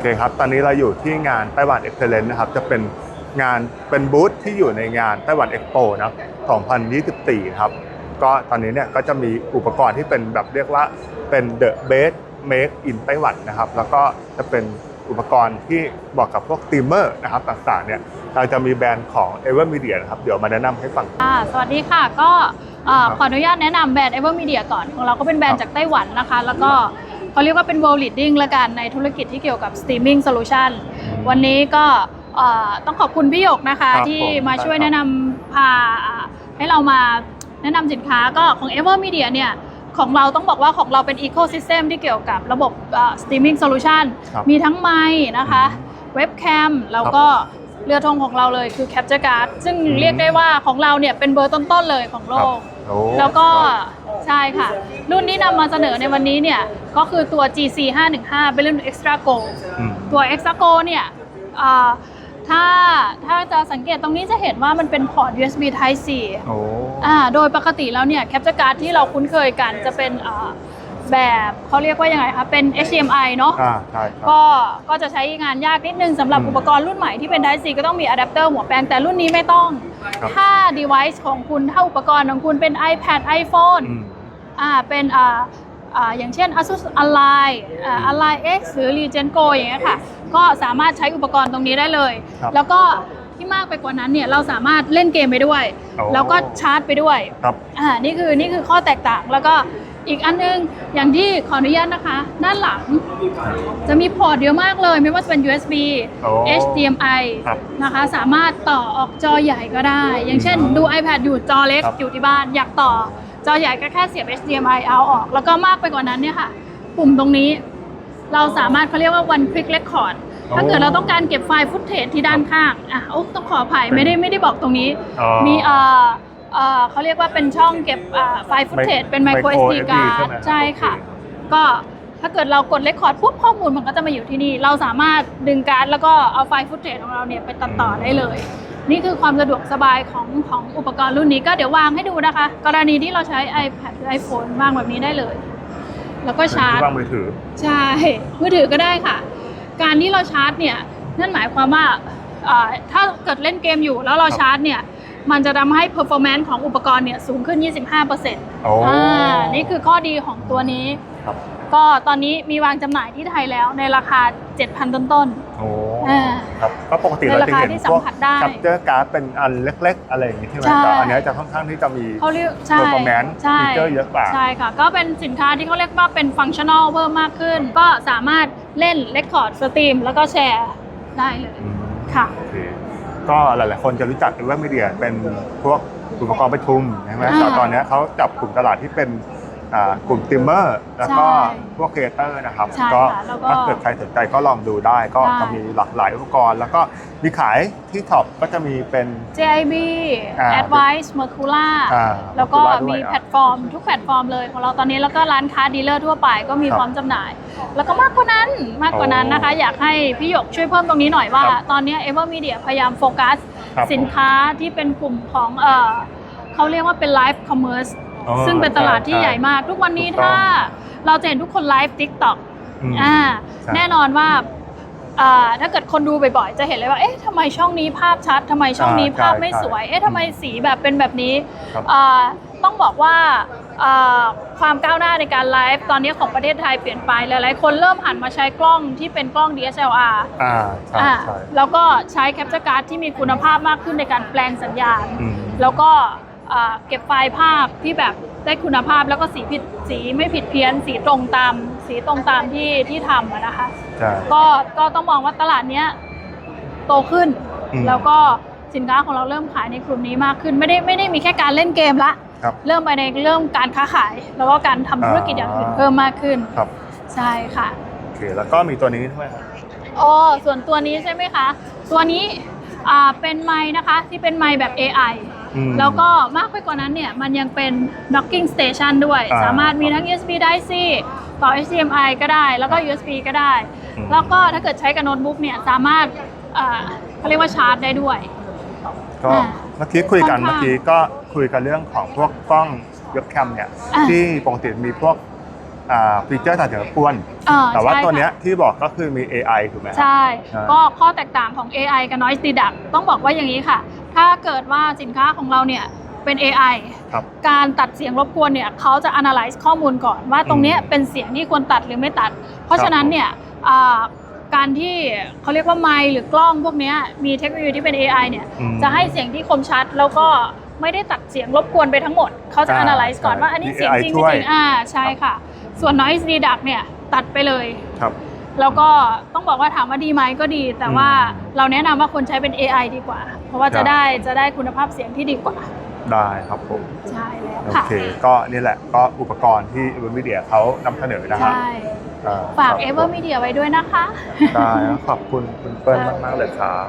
เคครับตอนนี้เราอยู่ที่งานไต้หวันเอ็กเพลนนะครับจะเป็นงานเป็นบูธที่อยู่ในงานไต้หวันเอ็กโปนะ2024 ครับก็ตอนนี้เนี่ยก็จะมีอุปกรณ์ที่เป็นแบบเรียกว่าเป็น the best make in ไต้หวันนะครับแล้วก็จะเป็นอุปกรณ์ที่บอกกับพวกตีมเมอร์นะครับต่างๆเนี่ยเราจะมีแบรนด์ของ e v e r Media นะครับเดี๋ยวมาแนะนำให้ฟังค่ะสวัสดีค่ะก็ขออนุญาตแนะนำแบรนด์ Ever Media ก่อนของเราก็เป็นแบรนด์จากไต้หวันนะคะ แล้วก็ เขาเรียกว่าเป็น world leading ละกันในธุรกิจที่เกี่ยวกับ streaming solution วันนี้ก็เอ่อต้องขอบคุณพี่หยกนะคะครับที่ผมมาช่วยใช่ครับแนะนำพาให้เรามาแนะนำสินค้าก็ของ Ever Media เนี่ยของเราต้องบอกว่าของเราเป็น ecosystem ที่เกี่ยวกับระบบเอ่อ streaming solution ครับมีทั้งไมค์นะคะเว็บแคมแล้วก็เรือธงของเราเลยคือ Capture Card ซึ่งอืมเรียกได้ว่าของเราเนี่ยเป็นเบอร์ต้นๆเลยของโลกโอ้แล้วก็ ใช่ค่ะ รุ่นที่นำมาเสนอในวันนี้เนี่ย ก็คือตัว GC 515เป็นรุ่น Extra Go อืม ตัว Extra Go เนี่ยอ่าถ้าถ้าจะสังเกตตรงนี้จะเห็นว่ามันเป็นพอร์ต USB Type C โอ้ อ่าโดยปกติแล้วเนี่ย Capture Card ที่เราคุ้นเคยกันจะเป็นอ่าแบบเขาเรียกว่ายังไงคะเป็น HDMI เนาะอ่าใช่ครับ ก็ก็จะใช้งานยากนิดนึงสำหรับอืมอุปกรณ์รุ่นใหม่ที่เป็น Type C ก็ต้องมีอะแดปเตอร์หัวแปลงแต่รุ่นนี้ไม่ต้อง ครับ ถ้า device ของคุณถ้าอุปกรณ์ของคุณเป็น iPad iPhone อืม อ่าเป็นอ่าอ่าอย่างเช่น ASUS Ally อ่า Ally X หรือ Legion Go อย่างเงี้ยค่ะ ก็สามารถใช้อุปกรณ์ตรงนี้ได้เลยครับแล้วก็ที่มากไปกว่านั้นเนี่ยเราสามารถเล่นเกมไปด้วยโอ้แล้วก็ชาร์จไปด้วยครับอ่านี่คือนี่คือข้อแตกต่างแล้วก็อีกอันนึงอย่างที่ขออนุญาตนะคะ ด้านหลัง จะมีพอร์ตเยอะมากเลย ไม่ว่าจะเป็น USB โอ้ HDMI ครับนะคะ สามารถต่อออกจอใหญ่ก็ได้ อย่างเช่นดู iPad อยู่จอเล็กครับอยู่ที่บ้านอยากต่อ จอใหญ่ก็แค่เสียบ HDMI เอาออก แล้วก็มากไปกว่านั้นเนี่ยค่ะ ปุ่มตรงนี้ เราสามารถเขาเรียกว่า one click record โอ้ถ้าเกิดเราต้องการเก็บไฟล์ฟุตเทจที่ด้านข้างอะอุ๊ยต้องขออภัยเป็นไม่ได้ไม่ได้บอกตรงนี้อ๋อมีเอ่อเอ่อเขาเรียกว่าเป็นช่องเก็บอ่าไฟล์ฟุตเทจเป็น micro micro SD SD card ใช่ไหมใช่ค่ะโอเก็ถ้าเกิดเรากด record ปุ๊บข้อมูลมันก็จะมาอยู่ที่นี่ เราสามารถดึงการ์ดแล้วก็เอาไฟล์ฟุตเทจของเราเนี่ยไปตัดต่อได้เลย นี่คือความสะดวกสบายของของอุปกรณ์รุ่นนี้ก็เดี๋ยววางให้ดูนะคะ กรณีที่เราใช้ iPad หรือ iPhone วางแบบนี้ได้เลย แล้วก็ชาร์จที่วางมือถือ ใช่ มือถือก็ได้ค่ะ การที่เราชาร์จเนี่ยนั่นหมายความว่าเอ่อถ้าเกิดเล่นเกมอยู่แล้วเราครับชาร์จเนี่ยมันจะทำให้ performance ของอุปกรณ์เนี่ยสูงขึ้น 25%โอ้อ่านี่คือข้อดีของตัวนี้ครับก็ตอนนี้มีวางจำหน่ายที่ไทยแล้วในราคา 7,000 ต้น โอ้อ่า ครับก็ปกติในเราราจะคาเห็นที่สัพมวกผัสได้แคปเจอร์การ์ดเป็นอันเล็กๆ อะไรอย่างนี้ใช่ไหมใช่ แต่อันเนี้ยจะค่อนข้างที่จะมีๆเขาเรียกใช่ performance ใช่ ฟีเจอร์เยอะกว่า ใช่ค่ะ ก็เป็นสินค้าที่เขาเรียกว่าเป็นฟังชั่นอลเพิ่มมากขึ้น ก็สามารถเล่นเ e คคอร์ดสตรีมแล้วก็แชร์ได้เลยอืมค่ะ โอเคก็หลาย ๆ คนจะรู้จัก e v e r Media เป็นพวกอุปกรณ์ประชุมใช่ไหมอ่าแต่ตอนเนี้ยเขาจับกลุ่มตลาดที่เป็น อ่ากลุ่มติมเมอร์แล้วก็ใช่พวกครีเอเตอร์นะครับ ใช่ก็ค่ะแล้วก็ถ้าเกิดใครสนใจก็ลองดูได้ ก็ได้ จะมีหลากหลายอุปกรณ์ แล้วก็มีขายที่ท็อปก็จะมีเป็น JIB อ่า Advice Mercula อ่าแล้วก็ Mercula ด้วยมีอะแพลตฟอร์ม ทุกแพลตฟอร์มเลยของเราตอนนี้แล้วก็ร้านค้าดีลเลอร์ทั่วไปก็มีครับพร้อมจำหน่าย แล้วก็มากกว่านั้นมากกว่านั้นนะคะ อยากให้พี่หยกช่วยเพิ่มตรงนี้หน่อยว่า ครับตอนนี้ Ever Media พยายามโฟกัส ครับสินค้าที่เป็นกลุ่มของเอ่อเขาเรียกว่าเป็นไลฟ์คอมเมอร์ส อ๋อซึ่งเป็นตลาดที่ช่ใหญ่มาก ทุกวันนี้ถูกต้องถ้าเราจะเห็นทุกคนไลฟ์ TikTok อืมอ่าใช่ แน่นอนว่าอ่าถ้าเกิดคนดูบ่อยๆจะเห็นเลยว่าเอ๊ะทำไมช่องนี้ภาพชัดทำไมช่องนี้อ่าภาพไม่ใช่สวย เอ๊ะทำไมสีแบบเป็นแบบนี้ครับ อ่าต้องบอกว่าอ่าความก้าวหน้าในการไลฟ์ตอนนี้ของประเทศไทยเปลี่ยนไปหลายๆคนเริ่มหันมาใช้กล้องที่เป็นกล้อง DSLR อ่าใช่อ่าใช่แล้วก็ใช้แคปเจอร์การ์ดที่มีคุณภาพมากขึ้นในการแปลงสัญญาณ อืม แล้วก็อ่า เก็บไฟล์ภาพที่แบบได้คุณภาพแล้วก็สีผิดสีไม่ผิดเพี้ยน สีตรงตาม สีตรงตามที่ที่ทำอะนะคะ ใช่ ก็ก็ต้องมองว่าตลาดเนี้ยโตขึ้น อืมแล้วก็สินค้าของเราเริ่มขายในกลุ่มนี้มากขึ้น ไม่ได้ไม่ได้มีแค่การเล่นเกมละครับเริ่มไปในเริ่มการค้าขาย แล้วก็การทำธุรกิจอย่างอื่นเพิ่มมากขึ้นครับใช่ค่ะ โอเคแล้วก็มีตัวนี้ด้วยครับ อ๋อส่วนตัวนี้ใช่ไหมคะ ตัวนี้อ่าเป็นไม้นะคะที่เป็นไม้แบบ AI อืม แล้วก็มากไปกว่านั้นเนี่ย มันยังเป็น docking station ด้วย อ่าสามารถมีทั้ง USB Type-C ต่อ HDMI ก็ได้ แล้วก็ USB ก็ได้ อืม แล้วก็ถ้าเกิดใช้กับโน้ตบุ๊กเนี่ย สามารถอ่าเขาเรียกว่าชาร์จได้ด้วย ก็อ่าเมื่อกี้คุยกันค่อนข้างเมื่อกี้ก็คุยกันเรื่องของพวกกล้องเว็บแคมเนี่ยอ่าที่ปกติมีพวกอ่า ฟีเจอร์ต่างจากรบกวนเออแต่ว่าใช่ตัวเนี้ยค่ะที่บอกก็คือมี AI ถูกไหมครับ ใช่ใช่ก็ข้อแตกต่างของ AI กับ Noise Deduct ต้องบอกว่าอย่างนี้ค่ะ ถ้าเกิดว่าสินค้าของเราเนี่ยเป็น AI ครับ การตัดเสียงรบกวนเนี่ยเขาจะ analyze ข้อมูลก่อนว่าตรงเนี้ยอืมเป็นเสียงที่ควรตัดหรือไม่ตัด เพราะฉะนั้นเนี่ยอ่าการที่เขาเรียกว่าไมค์หรือกล้องพวกเนี้ยมีเทคโนโลยีที่เป็น AI เนี่ยอืมจะให้เสียงที่คมชัด แล้วก็ไม่ได้ตัดเสียงรบกวนไปทั้งหมด เขาจะ อ่า analyze ก่อนใช่ว่าอันนี้มีเสียง AI จริงช่ไม่วย จริงอ่าใช่ค่ะ ส่วน noise deduct เนี่ยตัดไปเลย ครับ แล้วก็ต้องบอกว่าถามว่าดีไหมก็ดี แต่ว่าอืมเราแนะนำว่าคนใช้เป็น AI ดีกว่า เพราะว่าครัจะบได้จะได้คุณภาพเสียงที่ดีกว่า ได้ครับผม ใช่แล้วโอค่ะ เค ก็นี่แหละก็อุปกรณ์ที่ e v e r Media เขานำเสนอนะครับใช่ อ่ฝาก ครับ Ever Media ไว้ด้วยนะคะ ได้ครับขอบคุณคุณเปิ้ลมาก ๆ เลยครับ